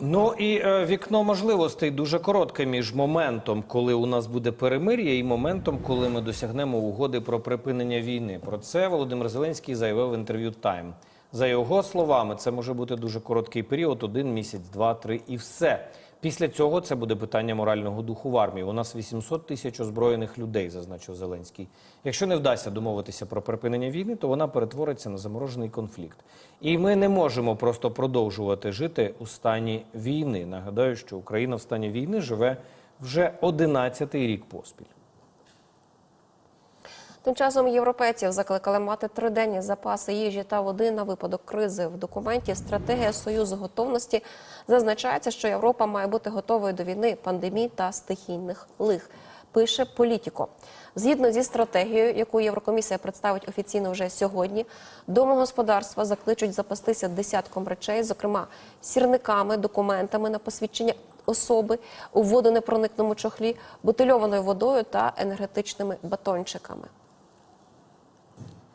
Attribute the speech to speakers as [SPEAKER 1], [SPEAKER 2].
[SPEAKER 1] Ну і е, вікно можливостей дуже коротке між моментом, коли у нас буде перемир'я, і моментом, коли ми досягнемо угоди про припинення війни. Про це Володимир Зеленський заявив в інтерв'ю Тайм. За його словами, це може бути дуже короткий період, один місяць, два, три і все. Після цього це буде питання морального духу в армії. У нас 800 тисяч озброєних людей, зазначив Зеленський. Якщо не вдасться домовитися про припинення війни, то вона перетвориться на заморожений конфлікт. І ми не можемо просто продовжувати жити у стані війни. Нагадаю, що Україна в стані війни живе вже 11-й рік поспіль.
[SPEAKER 2] Тим часом європейців закликали мати триденні запаси їжі та води на випадок кризи. В документі Стратегія Союзу готовності зазначається, що Європа має бути готовою до війни, пандемій та стихійних лих. Пише Політіко. Згідно зі стратегією, яку Єврокомісія представить офіційно вже сьогодні, домогосподарства закличуть запастися десятком речей, зокрема сірниками, документами на посвідчення особи у водонепроникному чохлі, бутильованою водою та енергетичними батончиками.